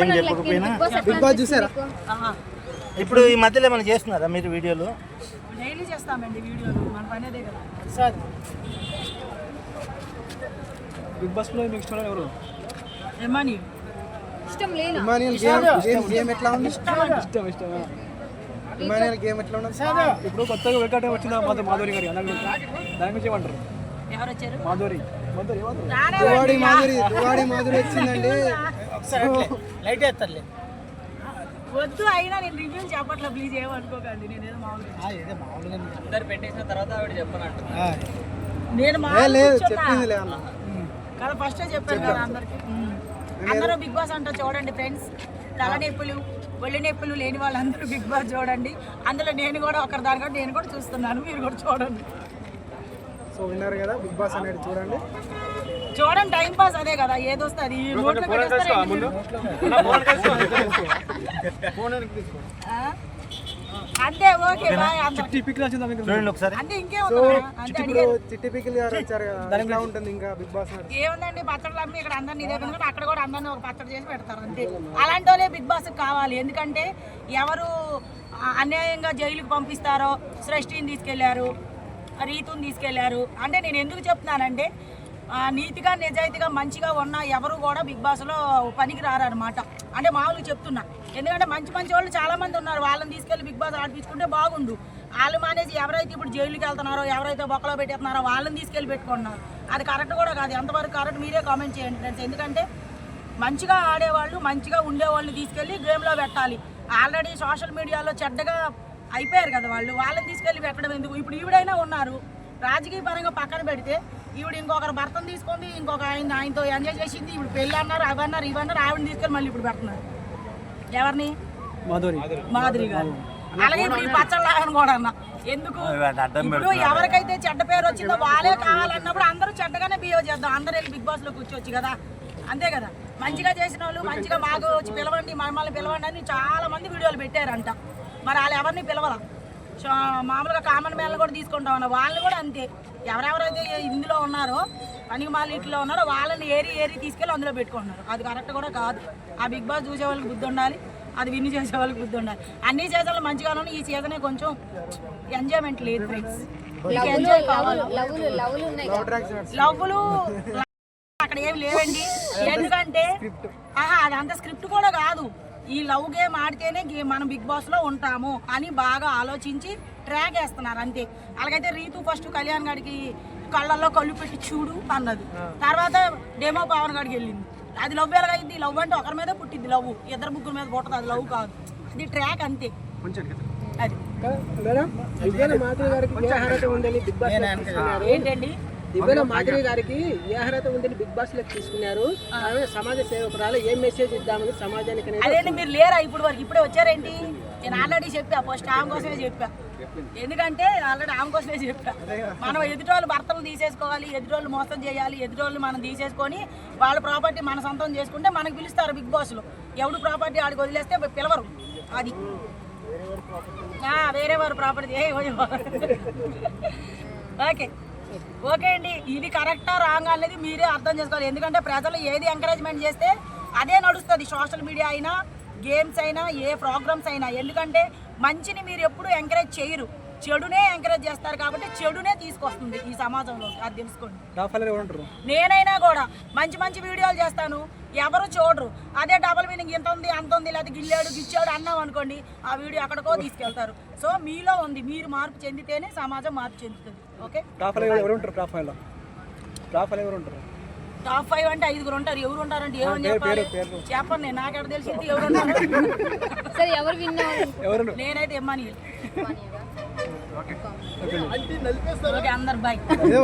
ఏం చెప్పకపోయినా? Big boss చూసారా? ఇప్పుడు ఈ మధ్యలో ఏమైనా చేస్తున్నారా మీరు వీడియోలు? డైలీ చేస్తామండి వీడియోలు మన పని అదే కదా. సార్ బిగ్ బాస్లో మీకు ఇష్టం ఎవరు? ఏమని? ఇష్టం ఇమానియల్ గేమ్ గేమ్ గేమ్ ఎట్లా ఉంది? ఇష్టం ఇష్టం ఇమానియల్ గేమ్ ఎట్లా ఉంది? ఇప్పుడు కొత్తగా వెంకట వచ్చిన మాధవ్ మాధురి గారి అన్న దాని గురించి ఏమంటారు? ఎవరు వచ్చారు? మాధురి. దువాడి మాధురి దువాడి మాధురి వచ్చిందండి. లైట్ వేస్తారులే వద్దు అయినా నేను రివ్యూ చెప్పట్లే ప్లీజ్ ఏమనుకోకండి నేను ఏదో మామూలుగా నేను ఏ మామూలుగా లేదు కూర్చున్నా. చెప్పింది లే అన్న. కదా ఫస్ట్ చెప్పాను కదా అందరికి. అందరూ బిగ్ బాస్ అంటారు చూడండి ఫ్రెండ్స్. తలనొప్పులు ఒళ్ళు నొప్పులు లేని వాళ్ళందరూ బిగ్ బాస్ చూడండి. అందులో నేను కూడా ఒకరి దాని కూడా నేను కూడా చూస్తున్నాను మీరు కూడా చూడండి. సో విన్నారు కదా బిగ్ బాస్ అనేది చూడండి. చూడండి టైం పాస్ అదే కదా ఏదొస్తే అది. నోట్లో పెట్టేస్తారా ఏంటి? ఆ? అంతే ఓకే బాయ్ అందరికి పిక్ వచ్చిందా మీకు? చూడండి ఒకసారి. అంతే సో ఇంకేముంది చిట్టి అడిగే ఇప్పుడు చిట్టి పికిల్ గారు వచ్చారు కదా ఎట్లా ఉంటుంది ఇంకా బిగ్ బాస్? ఏముందండి పచ్చళ్ళు అమ్మి ఇక్కడ అందరినీ ఇదే విధంగా అక్కడ కూడా అందరినీ ఒక పచ్చడి చేసి పెడతారు అంతే. అలాంటి వాళ్ళే బిగ్ బాస్ కావాలి. ఎందుకంటే ఎవరు అన్యాయంగా జైలుకి పంపిస్తారో సృష్టిని తీసుకెళ్ళారు రీతుని తీసుకెళ్ళారు. అంటే నేను ఎందుకు చెప్తున్నానంటే నీతిగా నిజాయితీగా మంచిగా ఉన్న ఎవరు కూడా బిగ్ బాస్లో పనికి రారనమాట అంటే మామూలుగా చెప్తున్నా. ఎందుకంటే మంచి మంచి వాళ్ళు చాలామంది ఉన్నారు. వాళ్ళని తీసుకెళ్ళి బిగ్ బాస్ ఆడిపించుకుంటే బాగుండు. వాళ్ళు మానేసి ఎవరైతే ఇప్పుడు జైలుకి వెళ్తున్నారో ఎవరైతే బొక్కలో పెట్టేస్తున్నారో వాళ్ళని తీసుకెళ్ళి పెట్టుకుంటున్నారు. అది కరెక్ట్ కూడా కాదు. ఎంతవరకు కరెక్ట్ మీరే కామెంట్ చేయండి ఫ్రెండ్స్. ఎందుకంటే మంచిగా ఆడేవాళ్ళు మంచిగా ఉండేవాళ్ళని తీసుకెళ్ళి గేమ్లో పెట్టాలి. ఆల్రెడీ సోషల్ మీడియాలో చెడ్డగా అయిపోయారు కదా వాళ్ళు. వాళ్ళని తీసుకెళ్ళి పెట్టడం ఎందుకు? ఇప్పుడు ఈవిడైనా ఉన్నారు. రాజకీయ పరంగా పక్కన పెడితే ఈవిడ ఇంకొకరు భర్తను తీసుకుంది ఇంకొక ఆయన ఆయనతో ఎంజాయ్ చేసింది. ఇప్పుడు పెళ్ళి అన్నారు అవన్నారు ఇవన్నారు ఆవిడని తీసుకెళ్ళి మళ్ళీ ఇప్పుడు పెడుతున్నారు. ఎవరిని? మాధురి. మాదిరి గారు. అలాగే ఇప్పుడు ఈ పచ్చళ్ళని కూడా అన్న. ఎందుకు? ఇప్పుడు ఎవరికైతే చెడ్డ పేరు వచ్చిందో వాళ్ళే కావాలన్నప్పుడు అందరూ చెడ్డగానే బిహేవ్ చేద్దాం. అందరూ వెళ్ళి బిగ్ బాస్లో కూర్చోవచ్చు కదా. అంతే కదా. మంచిగా చేసిన వాళ్ళు మంచిగా మాకు వచ్చి పిలవండి మమ్మల్ని పిలవండి అని చాలా మంది వీడియోలు పెట్టారంట. మరి వాళ్ళు ఎవరిని పిలవాల సో మామూలుగా కామన్ మ్యాన్లు కూడా తీసుకుంటాం అన్న వాళ్ళు కూడా అంతే. ఎవరెవరైతే ఇందులో ఉన్నారో పనికి మాలి ఇట్లో ఉన్నారో వాళ్ళని ఏరి ఏరి తీసుకెళ్ళి అందులో పెట్టుకుంటున్నారు. అది కరెక్ట్ కూడా కాదు. ఆ బిగ్ బాస్ చూసే వాళ్ళకి బుద్ధి ఉండాలి అది విన్ చేసే వాళ్ళకి బుద్ధి ఉండాలి. అన్ని సీజన్లు ఉన్నాయి. ఈ సీజనే కొంచెం ఎంజాయ్మెంట్ లేదు ఫ్రెండ్స్ లవ్లు అక్కడ ఏం లేవండి. ఎందుకంటే ఆహా అది అంత స్క్రిప్ట్ కూడా కాదు. ఈ లవ్ గేమ్ ఆడితేనే మనం బిగ్ బాస్లో ఉంటాము అని బాగా ఆలోచించి ట్రాక్ వేస్తున్నారు అంతే. అలాగైతే రీతు ఫస్ట్ కళ్యాణ్ గడికి కళ్ళల్లో కళ్ళు పెట్టి చూడు అన్నది. తర్వాత డెమో పవన్ గడికి వెళ్ళింది. అది లవ్ ఎలాగైంది లవ్ అంటే ఒకరి మీద పుట్టింది లవ్. ఇద్దరు ముగ్గురు మీద పుట్టదు అది లవ్ కాదు. అది ట్రాక్ అంతే. అది. గారికి ఏంటండి? దివ్యల మాధురి గారికి ఏ అర్హత ఉందని బిగ్ బాస్లో తీసుకున్నారు. ఆమె సమాజ సేవకురాలు ఏ మెసేజ్ ఇద్దామని సమాజానికి అనేది అదేంటి మీరు లేరా ఇప్పుడు వరకు? ఇప్పుడే వచ్చారేంటి? నేను ఆల్రెడీ చెప్పా ఫస్ట్ ఆమె కోసమే చెప్పా. ఎందుకంటే ఆల్రెడీ ఆమె కోసమే చెప్పా. మనం ఎదుటోళ్ళు భర్తలు తీసేసుకోవాలి ఎదుటోళ్ళు మోసం చేయాలి ఎదుటోళ్ళు మనం తీసేసుకొని వాళ్ళ ప్రాపర్టీ మన సొంతం చేసుకుంటే మనకు పిలుస్తారు బిగ్ బాస్లో ఎవడు ప్రాపర్టీ ఆడికి వదిలేస్తే పిలవరు. అది. వేరే వారు ప్రాపర్టీ ఏ ఓకే. ఓకే అండి ఇది కరెక్టా రాంగ్ అనేది మీరే అర్థం చేసుకోవాలి. ఎందుకంటే ప్రజలు ఏది ఎంకరేజ్మెంట్ చేస్తే అదే నడుస్తుంది. సోషల్ మీడియా అయినా గేమ్స్ అయినా ఏ ప్రోగ్రామ్స్ అయినా. ఎందుకంటే మంచిని మీరు ఎప్పుడు ఎంకరేజ్ చేయరు. చెడునే ఎంకరేజ్ చేస్తారు కాబట్టి చెడునే తీసుకొస్తుంది ఈ సమాజంలో. అది తెలుసుకోండి. నేనైనా కూడా మంచి మంచి వీడియోలు చేస్తాను. ఎవరు చూడరు. అదే డబల్ మీనింగ్ ఇంత ఉంది అంత ఉంది లేకపోతే గిల్లాడు గిచ్చాడు అన్నాం అనుకోండి ఆ వీడియో ఎక్కడికో తీసుకెళ్తారు. సో మీలో ఉంది. మీరు మార్పు చెందితేనే సమాజం మార్పు చెందుతుంది. ఓకే? రాఫాలు ఎవరు ఉంటారు? రాఫాలో రాఫాలు ఎవరు ఉంటారు? టాప్ ఫైవ్ అంటే ఐదుగురు ఉంటారు. ఎవరు ఉంటారంటే ఏమని చెప్పాలి? చెప్పండి. నాకెక్కడ తెలిసింది? ఎవరు సరే ఎవరు విన్ అవ్వాలి? ఎవరు? నేనైతే ఎమ్మాని ఓకే. అందరు బాయ్ అదే